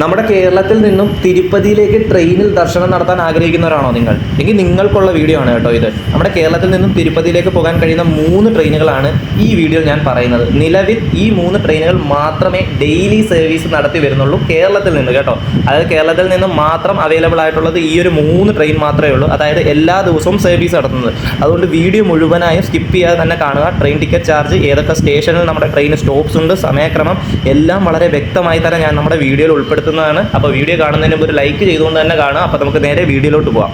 നമ്മുടെ കേരളത്തിൽ നിന്നും തിരുപ്പതിയിലേക്ക് ട്രെയിനിൽ ദർശനം നടത്താൻ ആഗ്രഹിക്കുന്നവരാണോ നിങ്ങൾ? എങ്കിൽ നിങ്ങൾക്കുള്ള വീഡിയോ ആണ് കേട്ടോ ഇത്. നമ്മുടെ കേരളത്തിൽ നിന്നും തിരുപ്പതിയിലേക്ക് പോകാൻ കഴിയുന്ന മൂന്ന് ട്രെയിനുകളാണ് ഈ വീഡിയോയിൽ ഞാൻ പറയുന്നത്. നിലവിൽ ഈ മൂന്ന് ട്രെയിനുകൾ മാത്രമേ ഡെയിലി സർവീസ് നടത്തി വരുന്നുള്ളൂ കേരളത്തിൽ നിന്ന് കേട്ടോ. അതായത് കേരളത്തിൽ നിന്നും മാത്രം അവൈലബിൾ ആയിട്ടുള്ളത് ഈ ഒരു മൂന്ന് ട്രെയിൻ മാത്രമേ ഉള്ളൂ. അതായത് എല്ലാ ദിവസവും സർവീസ് നടത്തുന്നത്. അതുകൊണ്ട് വീഡിയോ മുഴുവനായും സ്കിപ്പ് ചെയ്യാതെ തന്നെ കാണുക. ട്രെയിൻ ടിക്കറ്റ് ചാർജ് ഏതൊക്കെ സ്റ്റേഷനിൽ നമ്മുടെ ട്രെയിൻ സ്റ്റോപ്സ് ഉണ്ട് സമയക്രമം എല്ലാം വളരെ വ്യക്തമായി തന്നെ ഞാൻ നമ്മുടെ വീഡിയോയിൽ ഉൾപ്പെടുത്തുന്നതാണ് അപ്പോൾ വീഡിയോ കാണുന്നതിന് മുമ്പ് ഒരു ലൈക്ക് ചെയ്തുകൊണ്ട് തന്നെ കാണുക. അപ്പോൾ നമുക്ക് നേരെ വീഡിയോയിലോട്ട് പോകാം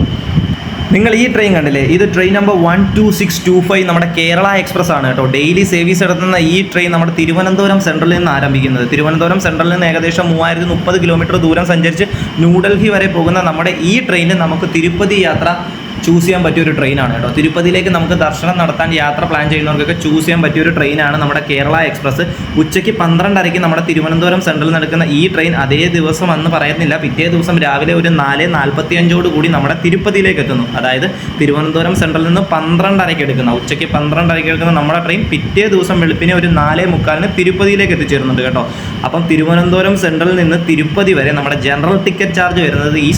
നിങ്ങൾ ഈ ട്രെയിൻ കണ്ടില്ലേ? ഇത് train number one two six two five നമ്മുടെ കേരള എക്സ്പ്രസ് ആണ് കേട്ടോ. ഡെയിലി സർവീസ് നടത്തുന്ന ഈ ട്രെയിൻ നമ്മുടെ തിരുവനന്തപുരം സെൻട്രലിൽ നിന്ന് ആരംഭിക്കുന്നത്. തിരുവനന്തപുരം സെൻട്രലിൽ നിന്ന് ഏകദേശം മൂവായിരത്തി മുപ്പത് കിലോമീറ്റർ ദൂരം സഞ്ചരിച്ച് ന്യൂഡൽഹി വരെ പോകുന്ന നമ്മുടെ ഈ ട്രെയിനിൽ നമുക്ക് തിരുപ്പതി യാത്ര ചൂസ് ചെയ്യാൻ പറ്റിയ ഒരു ട്രെയിനാണ് കേട്ടോ. തിരുപ്പതിയിലേക്ക് നമുക്ക് ദർശനം നടത്താൻ യാത്ര പ്ലാൻ ചെയ്യുന്നവർക്കൊക്കെ ചൂസ് ചെയ്യാൻ പറ്റിയ ഒരു ട്രെയിനാണ് നമ്മുടെ കേരള എക്സ്പ്രസ് ഉച്ചയ്ക്ക് പന്ത്രണ്ടരയ്ക്ക് നമ്മുടെ തിരുവനന്തപുരം സെൻട്രലിൽ നടക്കുന്ന ഈ ട്രെയിൻ അതേ ദിവസം അന്ന് പറയുന്നില്ല. പിറ്റേ ദിവസം രാവിലെ ഒരു നാല് നാൽപ്പത്തി അഞ്ചോട് കൂടി നമ്മുടെ തിരുപ്പതിയിലേക്ക് എത്തുന്നു. അതായത് തിരുവനന്തപുരം സെൻട്രലിൽ നിന്ന് പന്ത്രണ്ടരയ്ക്ക് എടുക്കുന്ന ഉച്ചയ്ക്ക് പന്ത്രണ്ടരയ്ക്ക് എടുക്കുന്ന നമ്മുടെ ട്രെയിൻ പിറ്റേ ദിവസം വെളുപ്പിനെ ഒരു നാലേ മുക്കാലിന് തിരുപ്പതിയിലേക്ക് എത്തിച്ചേരുന്നുണ്ട് കേട്ടോ. അപ്പം തിരുവനന്തപുരം സെൻട്രലിൽ നിന്ന് തിരുപ്പതി വരെ നമ്മുടെ ജനറൽ ടിക്കറ്റ് ചാർജ് വരുന്നത് ഈ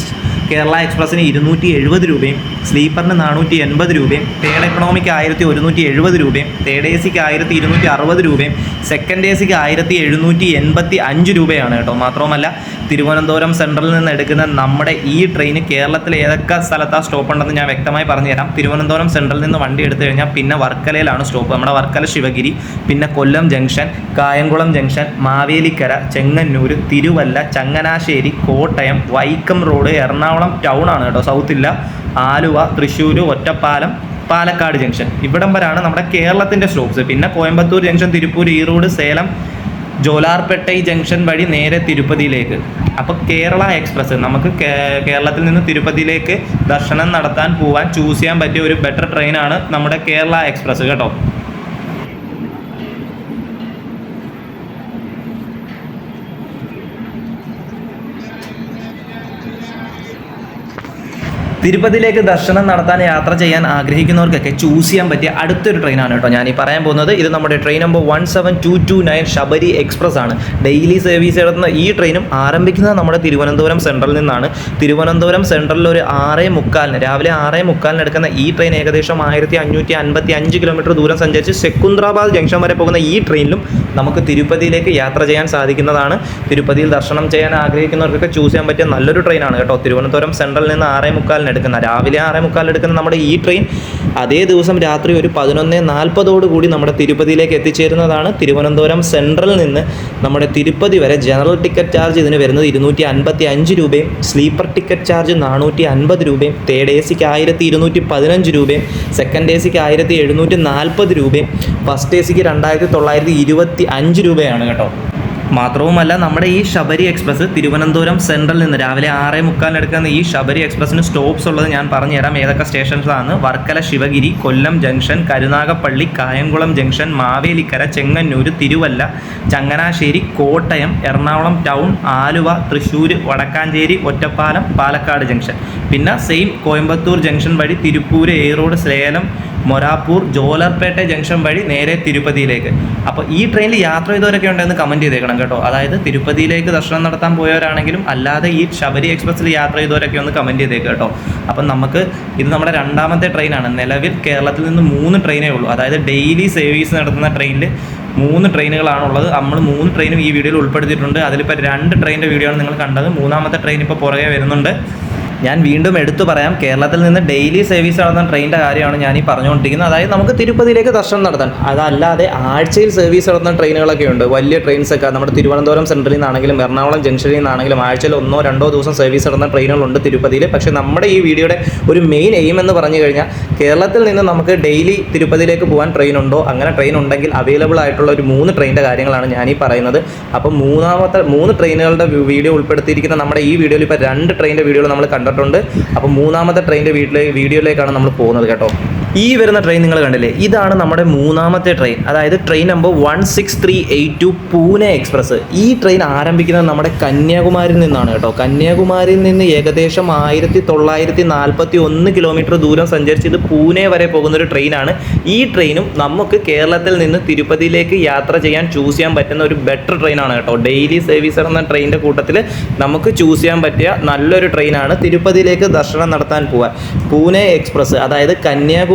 കേരള എക്സ്പ്രസ്സിന് ഇരുന്നൂറ്റി എഴുപത് രൂപയും സ്ലീപ്പറിന് നാനൂറ്റി എൺപത് രൂപയും തേർഡ് എക്കണോമിക്ക് ആയിരത്തി ഒരുന്നൂറ്റി എഴുപത് രൂപയും തേർഡ് എ സിക്ക് ആയിരത്തി ഇരുന്നൂറ്റി അറുപത് രൂപയും സെക്കൻഡ് എ സിക്ക് ആയിരത്തി എഴുന്നൂറ്റി എൺപത്തി അഞ്ച് രൂപയാണ് കേട്ടോ. മാത്രവുമല്ല തിരുവനന്തപുരം സെൻട്രലിൽ നിന്ന് എടുക്കുന്ന നമ്മുടെ ഈ ട്രെയിൻ കേരളത്തിലെ ഏതൊക്കെ സ്ഥലത്താണ് സ്റ്റോപ്പ് ഉണ്ടെന്ന് ഞാൻ വ്യക്തമായി പറഞ്ഞുതരാം. തിരുവനന്തപുരം സെൻട്രലിൽ നിന്ന് വണ്ടി എടുത്തു കഴിഞ്ഞാൽ പിന്നെ വർക്കലയിലാണ് സ്റ്റോപ്പ് നമ്മുടെ വർക്കല ശിവഗിരി പിന്നെ Kollam junction Kayamkulam junction Mavelikkara Chengannur Thiruvalla Changanassery Kottayam Vaikom road Ernakulam town ആണ് കേട്ടോ. സൗത്തില്ല ആലുവ തൃശ്ശൂർ ഒറ്റപ്പാലം പാലക്കാട് ജംഗ്ഷൻ ഇവിടം വരാണ് നമ്മുടെ കേരളത്തിന്റെ സ്റ്റോപ്സ് പിന്നെ കോയമ്പത്തൂർ ജംഗ്ഷൻ തിരുപ്പൂർ ഈറോഡ് സേലം ജോലാർപേട്ടൈ ജംഗ്ഷൻ വഴി നേരെ തിരുപ്പതിയിലേക്ക് അപ്പോൾ കേരള എക്സ്പ്രസ് നമുക്ക് കേരളത്തിൽ നിന്ന് തിരുപ്പതിയിലേക്ക് ദർശനം നടത്താൻ പോവാൻ ചൂസ് ചെയ്യാൻ പറ്റിയ ഒരു ബെറ്റർ ട്രെയിനാണ് നമ്മുടെ കേരള എക്സ്പ്രസ് കേട്ടോ തിരുപ്പതിയിലേക്ക് ദർശനം നടത്താൻ യാത്ര ചെയ്യാൻ ആഗ്രഹിക്കുന്നവർക്കൊക്കെ ചൂസ് ചെയ്യാൻ പറ്റിയ അടുത്തൊരു ട്രെയിനാണ് കേട്ടോ. ഞാൻ ഈ പറയാൻ പോകുന്നത് ഇത് നമ്മുടെ train number one seven two two nine Sabari express ആണ്. ഡെയിലി സർവീസ് നടത്തുന്ന ഈ ട്രെയിനും ആരംഭിക്കുന്നത് നമ്മുടെ തിരുവനന്തപുരം സെൻട്രലിൽ നിന്നാണ്. തിരുവനന്തപുരം സെൻട്രലിൽ ഒരു ആറേ മുക്കാലിന് രാവിലെ ആറേ മുക്കാലിന് എടുക്കുന്ന ഈ ട്രെയിൻ ഏകദേശം ആയിരത്തി അഞ്ഞൂറ്റി അൻപത്തി അഞ്ച് കിലോമീറ്റർ ദൂരം സഞ്ചരിച്ച് സെക്കുന്ദ്രാബാദ് ജംഗ്ഷൻ വരെ പോകുന്ന ഈ ട്രെയിനിലും നമുക്ക് തിരുപ്പതിയിലേക്ക് യാത്ര ചെയ്യാൻ സാധിക്കുന്നതാണ്. തിരുപ്പതിയിൽ ദർശനം ചെയ്യാൻ ആഗ്രഹിക്കുന്നവർക്കൊക്കെ ചൂസ് ചെയ്യാൻ പറ്റിയ നല്ലൊരു ട്രെയിനാണ് കേട്ടോ. തിരുവനന്തപുരം സെൻട്രലിൽ നിന്ന് ആറേ മുക്കാലിന് എടുക്കുന്ന. രാവിലെ ആറേ മുക്കാലിന് എടുക്കുന്ന നമ്മുടെ ഈ ട്രെയിൻ അതേ ദിവസം രാത്രി ഒരു പതിനൊന്ന് നാൽപ്പതോട് കൂടി നമ്മുടെ തിരുപ്പതിയിലേക്ക് എത്തിച്ചേരുന്നതാണ്. തിരുവനന്തപുരം സെൻട്രലിൽ നിന്ന് നമ്മുടെ തിരുപ്പതി വരെ ജനറൽ ടിക്കറ്റ് ചാർജ് ഇതിന് വരുന്നത് ഇരുന്നൂറ്റി അൻപത്തി അഞ്ച് രൂപയും സ്ലീപ്പർ ടിക്കറ്റ് ചാർജ് നാനൂറ്റി അൻപത് രൂപയും തേർഡ് എ സിക്ക് ആയിരത്തി ഇരുന്നൂറ്റി പതിനഞ്ച് രൂപയും സെക്കൻഡ് എ സിക്ക് ആയിരത്തി എഴുന്നൂറ്റി നാൽപ്പത് രൂപയും ഫസ്റ്റ് എ സിക്ക് രണ്ടായിരത്തി തൊള്ളായിരത്തി ഇരുപത്തി അഞ്ച് രൂപയാണ് കേട്ടോ. മാത്രവുമല്ല നമ്മുടെ ഈ ശബരി എക്സ്പ്രസ് തിരുവനന്തപുരം സെൻട്രലിൽ നിന്ന് രാവിലെ ആറേ മുക്കാലിനെടുക്കുന്ന ഈ ശബരി എക്സ്പ്രസ്സിന് സ്റ്റോപ്സ് ഉള്ളത് ഞാൻ പറഞ്ഞുതരാം ഏതൊക്കെ സ്റ്റേഷൻസാണ് Varkala Sivagiri Kollam junction Karunagappally Kayamkulam junction Mavelikkara Chengannur Thiruvalla Changanassery Kottayam Ernakulam town Aluva Thrissur Wadakkanchery Ottapalam Palakkad junction. പിന്നെ സെയിം കോയമ്പത്തൂർ ജംഗ്ഷൻ വഴി തിരുപ്പൂർ ഏറോഡ് സേലം മൊരാപ്പൂർ ജോലർപേട്ട ജംഗ്ഷൻ വഴി നേരെ തിരുപ്പതിയിലേക്ക്. അപ്പോൾ ഈ ട്രെയിനിൽ യാത്ര ചെയ്തവരൊക്കെ ഉണ്ടെന്ന് കമന്റ് ചെയ്തേക്കണം കേട്ടോ. അതായത് തിരുപ്പതിയിലേക്ക് ദർശനം നടത്താൻ പോയവരാണെങ്കിലും അല്ലാതെ ഈ ശബരി എക്സ്പ്രസ്സിൽ യാത്ര ചെയ്തവരൊക്കെ ഒന്ന് കമന്റ് ചെയ്തേക്കുക കേട്ടോ. അപ്പം നമുക്ക് ഇത് നമ്മുടെ രണ്ടാമത്തെ ട്രെയിനാണ് നിലവിൽ കേരളത്തിൽ നിന്ന് മൂന്ന് ട്രെയിനേ ഉള്ളൂ. അതായത് ഡെയിലി സർവീസ് നടത്തുന്ന ട്രെയിനിൽ മൂന്ന് ട്രെയിനുകളാണുള്ളത് നമ്മൾ മൂന്ന് ട്രെയിനും ഈ വീഡിയോയിൽ ഉൾപ്പെടുത്തിയിട്ടുണ്ട്. അതിലിപ്പോൾ രണ്ട് ട്രെയിനിന്റെ വീഡിയോ ആണ് നിങ്ങൾ കണ്ടത്. മൂന്നാമത്തെ ട്രെയിൻ ഇപ്പോൾ പുറകെ വരുന്നുണ്ട്. ഞാൻ വീണ്ടും എടുത്തു പറയാം. കേരളത്തിൽ നിന്ന് ഡെയിലി സർവീസ് നടത്തുന്ന ട്രെയിനിന്റെ കാര്യമാണ് ഞാൻ ഈ പറഞ്ഞുകൊണ്ടിരിക്കുന്നത്. അതായത് നമുക്ക് തിരുപ്പതിയിലേക്ക് ദർശനം നടത്താൻ. അതല്ലാതെ ആഴ്ചയിൽ സർവീസ് നടത്തുന്ന ട്രെയിനുകളൊക്കെ ഉണ്ട്. വലിയ ട്രെയിൻസ് ഒക്കെ. നമ്മുടെ തിരുവനന്തപുരം സെൻട്രലിൽ നിന്നാണെങ്കിലും എറണാകുളം ജംഗ്ഷനിൽ നിന്നാണെങ്കിലും ആഴ്ചയിൽ ഒന്നോ രണ്ടോ ദിവസം സർവീസ് നടത്തുന്ന ട്രെയിനുകളുണ്ട് തിരുപ്പതിയിൽ. പക്ഷേ നമ്മുടെ ഈ വീഡിയോയുടെ ഒരു മെയിൻ എയിം എന്ന് പറഞ്ഞു കഴിഞ്ഞാൽ കേരളത്തിൽ നിന്ന് നമുക്ക് ഡെയിലി തിരുപ്പതിയിലേക്ക് പോകാൻ ട്രെയിൻ ഉണ്ടോ? അങ്ങനെ ട്രെയിൻ ഉണ്ടെങ്കിൽ അവൈലബിൾ ആയിട്ടുള്ള ഒരു മൂന്ന് ട്രെയിനിന്റെ കാര്യങ്ങളാണ് ഞാൻ ഈ പറയുന്നത്. അപ്പോൾ മൂന്നാമത്തെ മൂന്ന് ട്രെയിനുകളുടെ വീഡിയോ ഉൾപ്പെടുത്തിയിരിക്കുന്ന നമ്മുടെ ഈ വീഡിയോയിൽ ഇപ്പോൾ രണ്ട് ട്രെയിനിന്റെ വീഡിയോകൾ നമ്മൾ കണ്ടിട്ടുണ്ട് അപ്പോൾ മൂന്നാമത്തെ ട്രെയിനിന്റെ വീട്ടിലെ വീഡിയോയിലേക്കാണ് നമ്മൾ പോകുന്നത് കേട്ടോ. ഈ വരുന്ന ട്രെയിൻ നിങ്ങൾ കണ്ടില്ലേ? ഇതാണ് നമ്മുടെ മൂന്നാമത്തെ ട്രെയിൻ അതായത് train number one six three eight two Pune express ഈ ട്രെയിൻ ആരംഭിക്കുന്നത് നമ്മുടെ കന്യാകുമാരിയിൽ നിന്നാണ് കേട്ടോ. കന്യാകുമാരിയിൽ നിന്ന് ഏകദേശം ആയിരത്തി തൊള്ളായിരത്തി നാൽപ്പത്തി ഒന്ന് കിലോമീറ്റർ ദൂരം സഞ്ചരിച്ച് ഇത് പൂനെ വരെ പോകുന്ന ഒരു ട്രെയിനാണ് ഈ ട്രെയിനും നമുക്ക് കേരളത്തിൽ നിന്ന് തിരുപ്പതിയിലേക്ക് യാത്ര ചെയ്യാൻ ചൂസ് ചെയ്യാൻ പറ്റുന്ന ഒരു ബെറ്റർ ട്രെയിനാണ് കേട്ടോ. ഡെയിലി സർവീസ് എന്ന ട്രെയിനിന്റെ കൂട്ടത്തിൽ നമുക്ക് ചൂസ് ചെയ്യാൻ പറ്റിയ നല്ലൊരു ട്രെയിനാണ് തിരുപ്പതിയിലേക്ക് ദർശനം നടത്താൻ പോവാൻ പൂനെ എക്സ്പ്രസ് അതായത്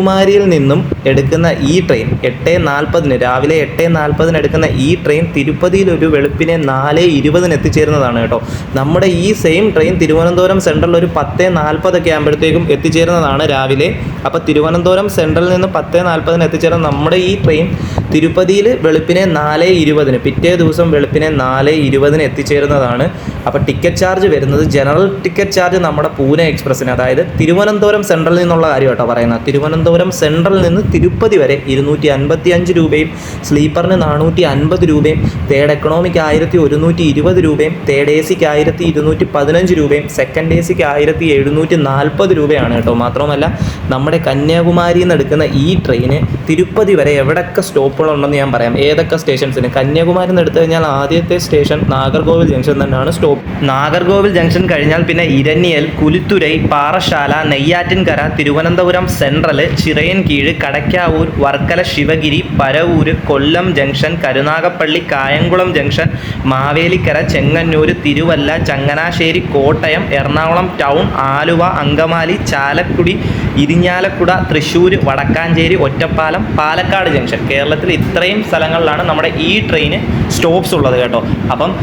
കന്യാകുമാരിയിൽ നിന്നും എടുക്കുന്ന ഈ ട്രെയിൻ എട്ട് നാൽപ്പതിന് രാവിലെ എട്ട് നാൽപ്പതിന് എടുക്കുന്ന ഈ ട്രെയിൻ തിരുപ്പതിയിൽ ഒരു വെളുപ്പിനെ നാല് ഇരുപതിന് എത്തിച്ചേരുന്നതാണ് കേട്ടോ. നമ്മുടെ ഈ സെയിം ട്രെയിൻ തിരുവനന്തപുരം സെൻട്രലിൽ ഒരു പത്ത് നാൽപ്പതൊക്കെ ആകുമ്പോഴത്തേക്കും എത്തിച്ചേരുന്നതാണ് രാവിലെ. അപ്പോൾ തിരുവനന്തപുരം സെൻട്രലിൽ നിന്ന് പത്ത് നാൽപ്പതിന് എത്തിച്ചേരുന്ന നമ്മുടെ ഈ ട്രെയിൻ തിരുപ്പതിയിൽ വെളുപ്പിനെ നാല് ഇരുപതിന് പിറ്റേ ദിവസം വെളുപ്പിനെ നാല് ഇരുപതിന് എത്തിച്ചേരുന്നതാണ്. അപ്പോൾ ടിക്കറ്റ് ചാർജ് വരുന്നത് ജനറൽ ടിക്കറ്റ് ചാർജ് നമ്മുടെ പൂനെ എക്സ്പ്രസ്സിന് അതായത് തിരുവനന്തപുരം സെൻട്രലിൽ നിന്നുള്ള കാര്യം കേട്ടോ പറയുന്നത്. തിരുവനന്തപുരം സെൻട്രലിൽ നിന്ന് തിരുപ്പതി വരെ ഇരുന്നൂറ്റി അൻപത്തി അഞ്ച് രൂപയും സ്ലീപ്പറിന് നാനൂറ്റി അൻപത് രൂപയും തേർഡ് എക്കണോമിക്ക് ആയിരത്തി ഒരുന്നൂറ്റി ഇരുപത് രൂപയും തേർഡ് എ സിക്ക് ആയിരത്തി ഇരുന്നൂറ്റി പതിനഞ്ച് രൂപയും സെക്കൻഡ് എ സിക്ക് ആയിരത്തി എഴുന്നൂറ്റി നാൽപ്പത് രൂപയാണ് കേട്ടോ. മാത്രമല്ല നമ്മുടെ കന്യാകുമാരിയിൽ നിന്ന് എടുക്കുന്ന ഈ ട്രെയിന് തിരുപ്പതി വരെ എവിടെയൊക്കെ സ്റ്റോപ്പുകളുണ്ടെന്ന് ഞാൻ പറയാം. ഏതൊക്കെ സ്റ്റേഷൻസിന്? കന്യാകുമാരിയിൽ നിന്ന് എടുത്തു കഴിഞ്ഞാൽ ആദ്യത്തെ സ്റ്റേഷൻ നാഗർകോവിൽ ജംഗ്ഷൻ തന്നെയാണ് സ്റ്റോപ്പ്. നാഗർകോവിൽ ജംഗ്ഷൻ കഴിഞ്ഞാൽ പിന്നെ Eraniel Kuzhithurai Parassala Neyyattinkara Thiruvananthapuram central Chirayinkeezhu Kadakkavoor Varkala Sivagiri Paravur Kollam junction Karunagappally Kayamkulam junction Mavelikkara Chengannur Thiruvalla Changanassery Kottayam Ernakulam town Aluva Angamaly Chalakudy Irinjalakuda Thrissur Wadakkanchery Ottapalam Palakkad junction. കേരളത്തിൽ ഇത്രയും സ്ഥലങ്ങളിലാണ് നമ്മുടെ ഈ train stops ഉള്ളത് കേട്ടോ. അപ്പം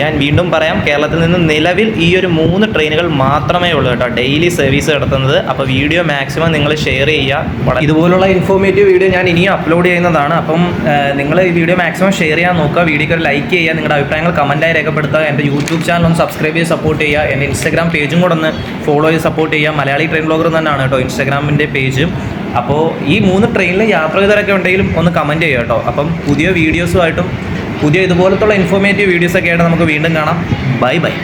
ഞാൻ വീണ്ടും പറയാം കേരളത്തിൽ നിന്ന് നിലവിൽ ഈ ഒരു മൂന്ന് ട്രെയിനുകൾ മാത്രമേ ഉള്ളൂ കേട്ടോ. ഡെയിലി സർവീസ് നടത്തുന്നത്. അപ്പോൾ വീഡിയോ മാക്സിമം നിങ്ങൾ ഷെയർ ചെയ്യുക. ഇതുപോലുള്ള ഇൻഫോർമേറ്റീവ് വീഡിയോ ഞാൻ ഇനിയും അപ്ലോഡ് ചെയ്യുന്നതാണ്. അപ്പം നിങ്ങൾ ഈ വീഡിയോ മാക്സിമം ഷെയർ ചെയ്യാൻ നോക്കുക. വീഡിയോക്ക് ലൈക്ക് ചെയ്യുക. നിങ്ങളുടെ അഭിപ്രായങ്ങൾ കമന്റായി രേഖപ്പെടുത്തുക. എന്റെ യൂട്യൂബ് ചാനൽ ഒന്ന് സബ്സ്ക്രൈബ് ചെയ്ത് സപ്പോർട്ട് ചെയ്യുക. എന്റെ ഇൻസ്റ്റാഗ്രാം പേജും കൂടെ ഒന്ന് ഫോളോ ചെയ്ത് സപ്പോർട്ട് ചെയ്യുക. മലയാളി ട്രെയിൻ ബ്ലോഗർ തന്നെയാണ് കേട്ടോ ഇൻസ്റ്റാഗ്രാമിന്റെ പേജും അപ്പോൾ ഈ മൂന്ന് ട്രെയിനിൽ യാത്ര ചെയ്തവരൊക്കെ ഉണ്ടെങ്കിലും ഒന്ന് കമന്റ് ചെയ്യുക കേട്ടോ. അപ്പം പുതിയ വീഡിയോസുമായിട്ടും പുതിയ ഇതുപോലത്തുള്ള ഇൻഫോർമേറ്റീവ് വീഡിയോസൊക്കെ ആയിട്ട് നമുക്ക് വീണ്ടും കാണാം. Bye bye